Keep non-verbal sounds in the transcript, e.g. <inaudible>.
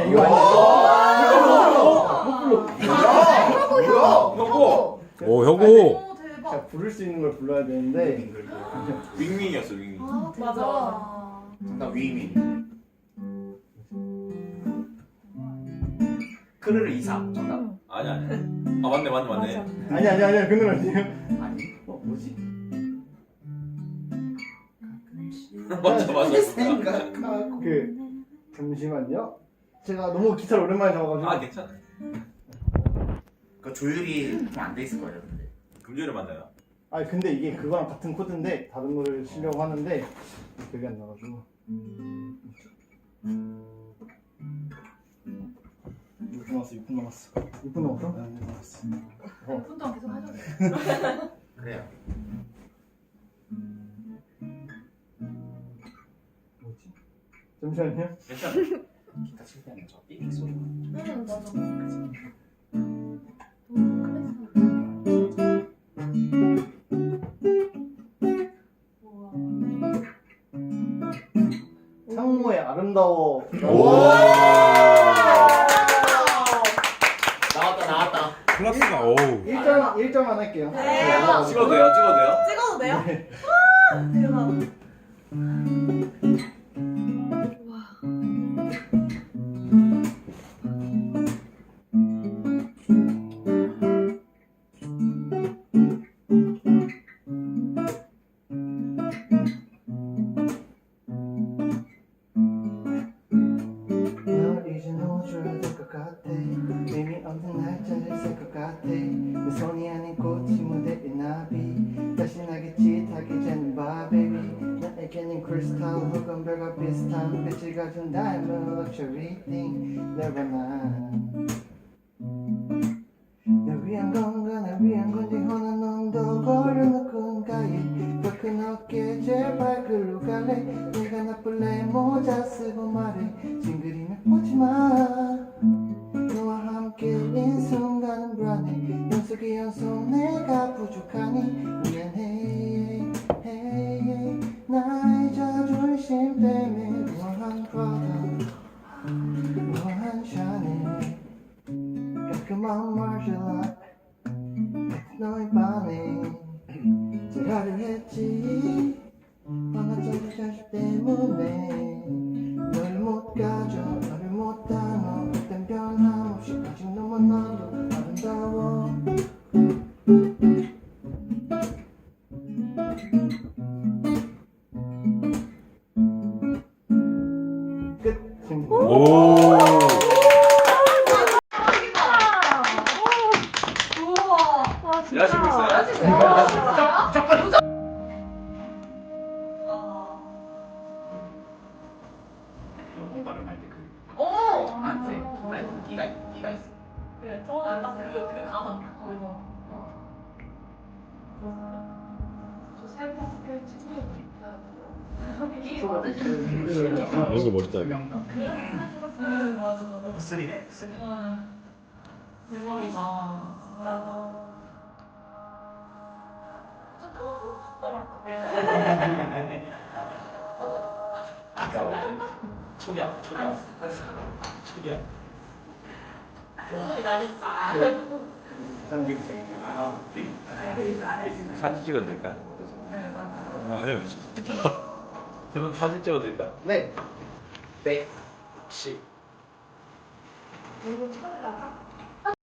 아니야 이거 아니야. 혁오. 오 혁오 오 대박. 자 부를 수 있는 걸 불러야 되는데 윙윙이었어 윙윙. 아 대박. 맞아. 정답 윙윙. 크르르 이사 정답. 아니 아니. 아 맞네 맞네 맞네. 아니 아니 아니야 그 노래 아니에요. 아니. 어 뭐지? <laughs> 맞아 맞아. 생각하고. 그 잠시만요. 제가 너무 기타를 오랜만에 잡아가지고. 아 괜찮아. 그 조율이 좀안돼 있을 거예요 근데. 금요일에 만나요. 아니 근데 이게 그거랑 같은 코드인데 다른 노래를 치려고 하는데 기억이 안 나가지고 6분 남았어 6분 남았어 6분 남았어? 네 6분 남았어 몇분 동안 계속 하죠. 그래요. 뭐지? 잠시만요 괜찮아. 기타 칠 때는 저 삐빅 소리가. 응 맞아. 상모의 아름다워 나왔다 나왔다. 클라스가 어우 1점, 1점만 할게요 네. 아, 찍어도 돼요 찍어도 돼요. 찍어도 돼요? 네. 와 대박. 이미 없는 날짜를 쓸것 같아. 내 손이 아닌 꽃이 무대에 나비. 다시 나겠지 타기 봐 baby 나에게는 크리스탈 혹은 별과 비슷한 빛을 가진 luxury thing. never mind 날 위한 건가 날 위한 건지 허나 깔끔한 마셜라 너의 반에 제가를 했지. 하나짜리 자식 때문에 너를 못 가져 너를 못담 그래 처음에 딱 그거 그 가방. 친구가 있다. 이거 멋있다 이거 응 맞아 맞아. 쓰리네. 쓰리. 대박이다. 나도. 초기야 초기야. 초기야. 사진 찍어도 될까? 아 예. 저는 <laughs> 사진 찍어도 될까? 네 처음에 나가?